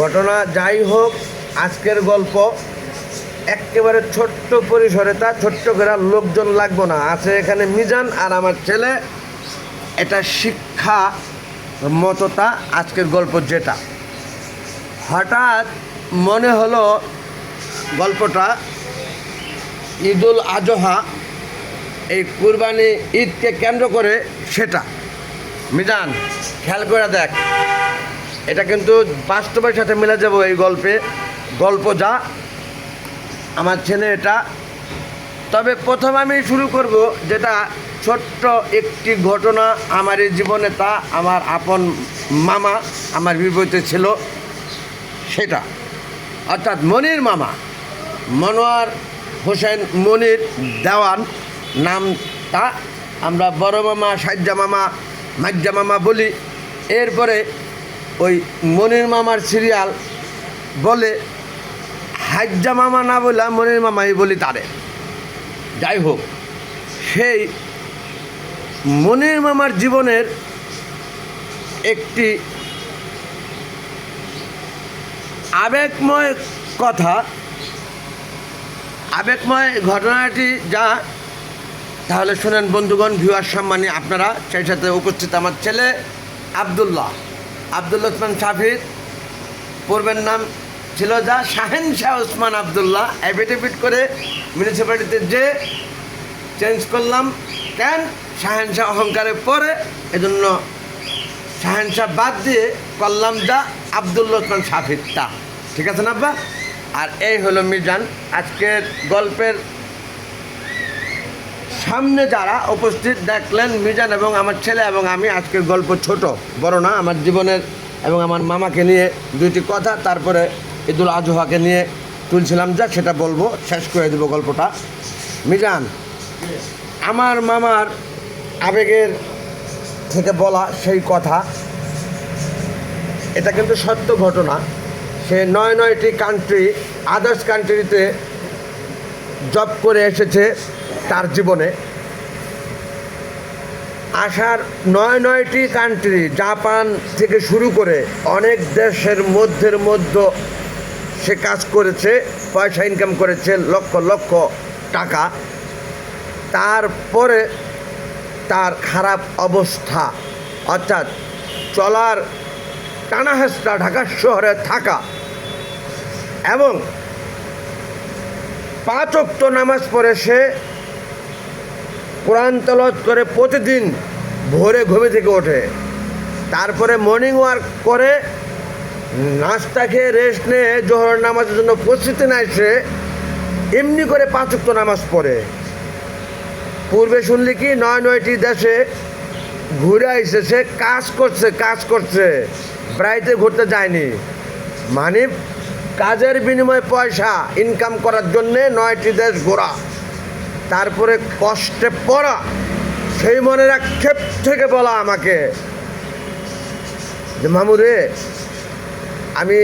ঘটনা যাই হোক, আজকের গল্প একেবারে ছোট্ট পরিসরে, তা ছোট্ট করে লোকজন লাগবো না। আছে এখানে মিজান আর আমার ছেলে। এটা শিক্ষা মততা আজকের গল্প যেটা। হঠাৎ মনে হলো গল্পটা ঈদুল আজহা এই কুরবানি ঈদকে কেন্দ্র করে সেটা। মিজান, খেয়াল করে দেখ। এটা কিন্তু বাস্তবের সাথে মিলে যাব এই গল্পে। গল্প যা, আমার ছেলে এটা। তবে প্রথম আমি শুরু করব যেটা ছোট্ট একটি ঘটনা আমার এই জীবনে তা আমার আপন মামা, আমার বিপরীতে ছিল সেটা। অর্থাৎ মনির মামা, মনোয়ার হোসেন মনির দেওয়ান, নাম তা। আমরা বড় মামা, সাজ্জা মামা, মাজ্জা মামা বলি। এরপরে ওই মনির মামার সিরিয়াল বলে, হাজ্জা মামা না বলে মনির মামাই বলি তারে। যাই হোক, সেই মনির মামার জীবনের একটি আবেগময় কথা, আবেগময় ঘটনাটি যা, তাহলে শোনেন বন্ধুগণ ভিউয়ার সম্মানী আপনারা, সেই সাথে উপস্থিত আমার ছেলে আবদুল্লাহ। আবদুল্লাহ ওসমান শাফির পূর্বের নাম ছিল যা শাহেন শাহ ওসমান আবদুল্লাহ অ্যাফিডেভিট করে মিউনিসিপ্যালিটিতে যে চেঞ্জ করলাম, কেন শাহেন শাহ অহংকারে পরে? এজন্য শাহেন শাহ বাদ দিয়ে করলাম যা আবদুল্লাহ ওসমান শাফির তা ঠিক আছে না আব্বা? আর এই হলো মিজান। আজকের গল্পের সামনে যারা উপস্থিত দেখলেন মিজান এবং আমার ছেলে এবং আমি আজকের গল্প ছোট, বড় না, আমার জীবনের এবং আমার মামাকে নিয়ে দুইটি কথা, তারপরে ঈদুল আজহাকে নিয়ে তুলছিলাম, যা সেটা বলব, শেষ করে দেবো গল্পটা। মিজান, আমার মামার আবেগের থেকে বলা সেই কথা, এটা কিন্তু সত্য ঘটনা। সে নয় নয়টি কান্ট্রি আদার্স কান্ট্রিতে জব করে এসেছে। তার জীবনে আসার নয় নয়টি কান্ট্রি জাপান থেকে শুরু করে অনেক দেশের মধ্যের মধ্যে সে কাজ করেছে, পয়সা ইনকাম করেছে, লক্ষ লক্ষ টাকা। তারপরে তার খারাপ অবস্থা, অর্থাৎ চলার টানাহেস্তা ঢাকা শহরে থাকা এবং পাঁচ অক্ত নামাজ পড়ে সে কোরআন করে প্রতিদিন ভোরে ঘুমে থেকে ওঠে। তারপরে মর্নিং ওয়ার্ক করে, নাস্তা খেয়ে রেস্ট নিয়ে জোহর নামাজের জন্য প্রস্তুতি নেয় সে এমনি করে পাঁচ অক্ত নামাজ পড়ে। পূর্বে শুনলি কি, নয় নয়টি দেশে ঘুরে আইসে সে কাজ করছে কাজ করছে প্রায়তে ঘুরতে যায়নি। মানে কাজের বিনিময়ে পয়সা ইনকাম করার জন্যে নয়টি দেশ ঘোরা। তারপরে কষ্টে পড়া, সেই মনের আক্ষেপ থেকে বলা আমাকে। যে মামুরে আমি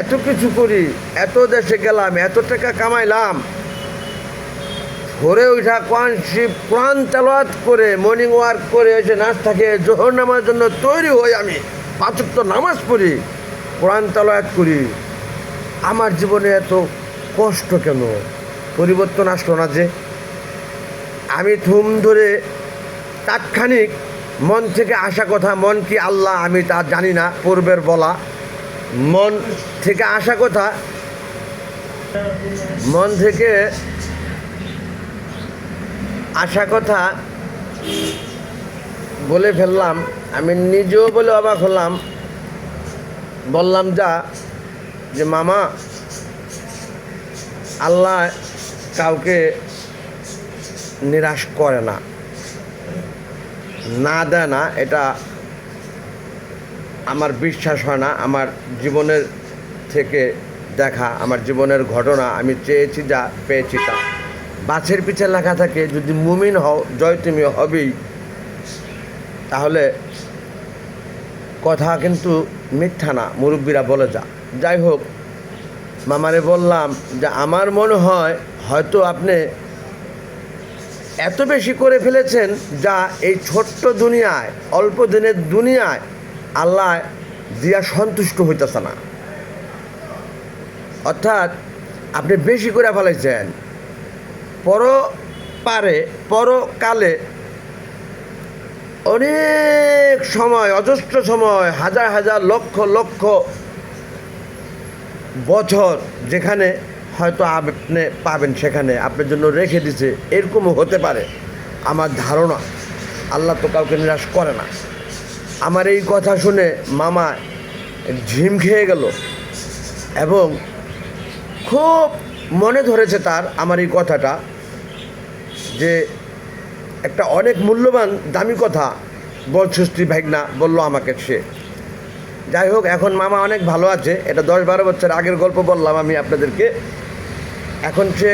এত কিছু করি, এত দেশে গেলাম, এত টাকা কামাইলাম। ভোরে উঠা কোরআন শিব কোরআন তেলাওয়াত করে মর্নিং ওয়ার্ক করে, এসে নাস্তা খেয়ে, জোহর নামার জন্য তৈরি হই আমি। পাঁচক্ত নামাজ পড়ি, কোরআন তেলাওয়াত করি। আমার জীবনে এত কষ্ট কেন? পরিবর্তন আসলো না যে আমি থুম ধরে তাৎক্ষণিক মন থেকে আসা কথা, মন কি আল্লাহ আমি তা জানি না, পূর্বের বলা। মন থেকে আসা কথা, মন থেকে আসা কথা বলে ফেললাম, আমি নিজেও বলে অবাক হলাম। বললাম, যা, যে মামা, আল্লাহ কাউকে নিরাশ করে না। না দেয় না, এটা আমার বিশ্বাস হয় না। আমার জীবনের থেকে দেখা, আমার জীবনের ঘটনা, আমি চেয়েছি যা পেয়েছি তা। বাছের পিছে লেখা থাকে, যদি মুমিন হও, জয় তুমি হবেই। তাহলে কথা কিন্তু মিথ্যা না, মুরব্বীরা বলে যা। যাই হোক, মামারে বললাম যে, আমার মনে হয় হয়তো আপনি এত বেশি করে ফেলেছেন যা এই ছোট্ট দুনিয়ায়, অল্প দিনের দুনিয়ায় আল্লাহ দিয়া সন্তুষ্ট হইতেছে না। অর্থাৎ আপনি বেশি করে ফেলেছেন। পর পারে পরকালে অনেক সময়, অজস্র সময়, হাজার হাজার লক্ষ লক্ষ বছর যেখানে হয়তো আপনি পাবেন সেখানে, আপনার জন্য রেখে দিছে, এরকমও হতে পারে। আমার ধারণা, আল্লাহ তো কাউকে নিরাশ করে না। আমার এই কথা শুনে মামা ঝিম খেয়ে গেল এবং খুব মনে ধরেছে তার, আমার এই কথাটা, যে একটা অনেক মূল্যবান, দামি কথা বলছো স্ত্রী ভাইগনা বলল আমাকে সে। যাই হোক, এখন মামা অনেক ভালো আছে। এটা দশ বারো বছর আগের গল্প বললাম আমি আপনাদেরকে। এখন সে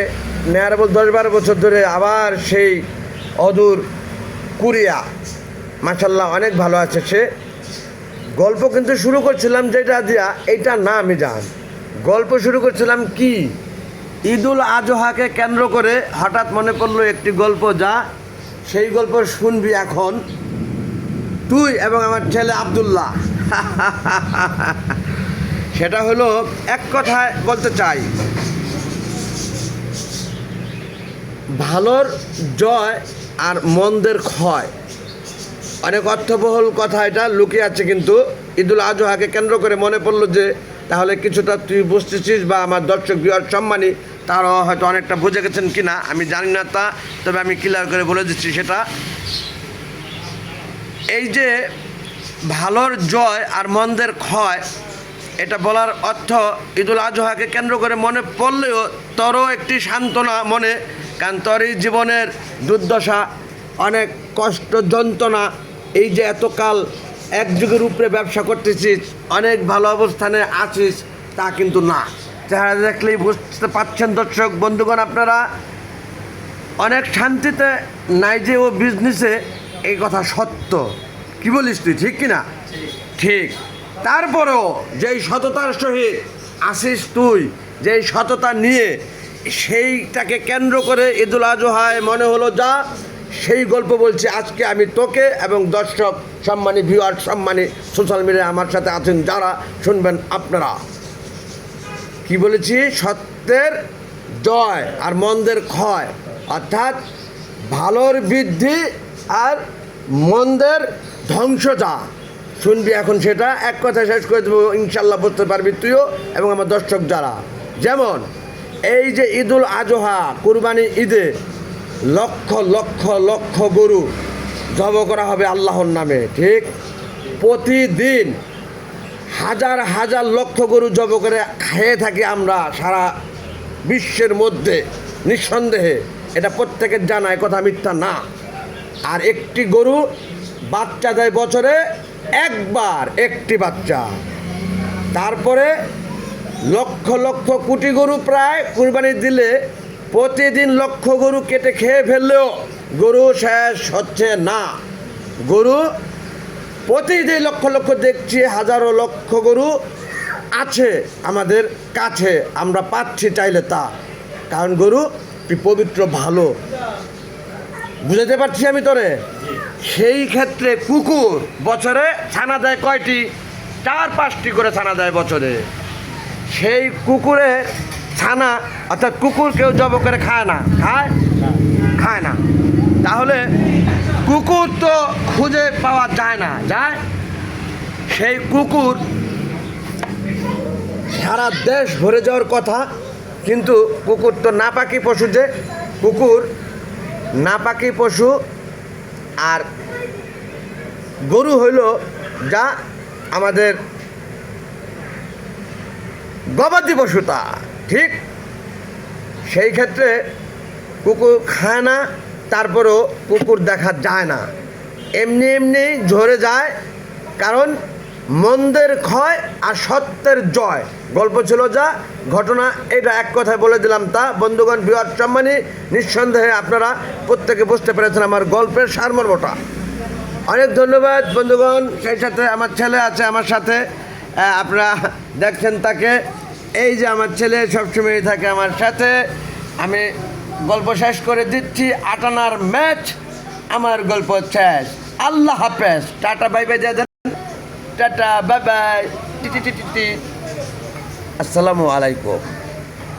নেয়ার বল দশ বারো বছর ধরে আবার সেই অদূর কুরিয়া। মাসাল্লাহ অনেক ভালো আছে সে। গল্প কিন্তু শুরু করছিলাম যেটা দিয়া, এইটা না আমি জান গল্প শুরু করছিলাম কি? ঈদুল আজহাকে কেন্দ্র করে হঠাৎ মনে পড়ল একটি গল্প যা সেই গল্প শুনবি এখন। তুই এবং আমার ছেলে আবদুল্লাহ। সেটা হলো এক কথায় বলতে চাই। ভালোর জয় আর মন্দের ক্ষয়। অনেক অর্থবহুল কথা এটা লুকিয়ে আছে কিন্তু ঈদুল আজহাকে কেন্দ্র করে মনে পড়ল যে তাহলে কিছুটা তুই বুঝতেছিস বা আমার দর্শক বিহার সম্মানী, তারাও হয়তো অনেকটা বুঝে গেছেন কি না আমি জানি না তা, তবে আমি ক্লিয়ার করে বলে দিচ্ছি সেটা। এই যে ভালোর জয় আর মন্দের ক্ষয়, এটা বলার অর্থ ঈদুল আজহাকে কেন্দ্র করে মনে পড়লেও তরও একটি সান্ত্বনা মনে, কারণ তোর এই জীবনের দুর্দশা, অনেক কষ্ট, যন্ত্রণা, এই যে এতকাল এক যুগের উপরে ব্যবসা করতেছিস, অনেক ভালো অবস্থানে আছিস, তা কিন্তু না। চেহারা দেখলেই বুঝতে পারছেন দর্শক, বন্ধুগণ আপনারা, অনেক শান্তিতে নাই যে ও বিজনেসে এই কথা সত্য। কি বলিস তুই, ঠিক কিনা? ঠিক। তারপরেও যেই সততার সহিত আসিস তুই, যেই সততা নিয়ে সেইটাকে কেন্দ্র করে ঈদুল আজহায় মনে হলো, যা, সেই গল্প বলছি আজকে আমি তোকে এবং দর্শক, সম্মানী ভিউয়ার সম্মানী সোশ্যাল মিডিয়ায় আমার সাথে আছেন যারা, শুনবেন আপনারা। কি বলেছি? সত্যের জয় আর মন্দের ক্ষয়, অর্থাৎ ভালোর বৃদ্ধি আর মন্দের ধ্বংস যা শুনবি এখন সেটা, এক কথা শেষ করে দেবো ইনশাল্লাহ বুঝতে পারবি তুইও এবং আমার দর্শক যারা। যেমন, এই যে ঈদুল আজহা, কুরবানি ঈদে লক্ষ লক্ষ লক্ষ গরু জব করা হবে আল্লাহর নামে, ঠিক? প্রতিদিন হাজার হাজার লক্ষ গরু জব করে খেয়ে থাকি আমরা সারা বিশ্বের মধ্যে, নিঃসন্দেহে। এটা প্রত্যেকের জানা কথা মিথ্যা না। আর একটি গরু বাচ্চা দেয় বছরে একবার একটি বাচ্চা। তারপরে লক্ষ লক্ষ কোটি গরু প্রায় কুরবানি দিলে প্রতিদিন লক্ষ গরু কেটে খেয়ে ফেললেও গরু শেষ হচ্ছে না। গরু প্রতিদিন লক্ষ লক্ষ দেখছি, হাজারো লক্ষ গরু আছে আমাদের কাছে, আমরা পাচ্ছি চাইলে তা। কারণ গরু পবিত্র ভালো বুঝাতে পারছি আমি তোরে? সেই ক্ষেত্রে কুকুর বছরে ছানা দেয় কয়টি? চার, পাঁচটি করে ছানা দেয় বছরে। সেই কুকুরে ছানা, অর্থাৎ কুকুর কেউ জব করে খায় না। খায়? খায় না। তাহলে কুকুর তো খুঁজে পাওয়া যায় না। যায়? সেই কুকুর সারা দেশ ভরে যাওয়ার কথা, কিন্তু কুকুর তো নাপাকি পশু যে, কুকুর নাপাকি পশু আর গরু হইল যা আমাদের গবাদি পশুতা ঠিক? সেই ক্ষেত্রে কুকুর খায় না, তারপরেও কুকুর দেখা যায় না। এমনি এমনি ঝরে যায়, কারণ মন্দের ক্ষয় আর সত্যের জয়। গল্প ছিল যা, ঘটনা এটা এক কথায় বলে দিলাম তা। বন্ধুগণ বৃহৎ সম্মানী, নিঃসন্দেহে আপনারা প্রত্যেকে বুঝতে পেরেছেন আমার গল্পের সারমর্মটা। অনেক ধন্যবাদ বন্ধুগণ, সেই সাথে আমার ছেলে আছে আমার সাথে। আপনারা দেখছেন তাকে। এই যে আমার ছেলে সবসময় থাকে আমার সাথে। আমি গল্প শেষ করে দিচ্ছি। আটানার ম্যাচ, আমার গল্প শেষ। আল্লাহ হাফেজ। Tata, bye bye tata bye bye টি টি টি টি আসসালামু আলাইকুম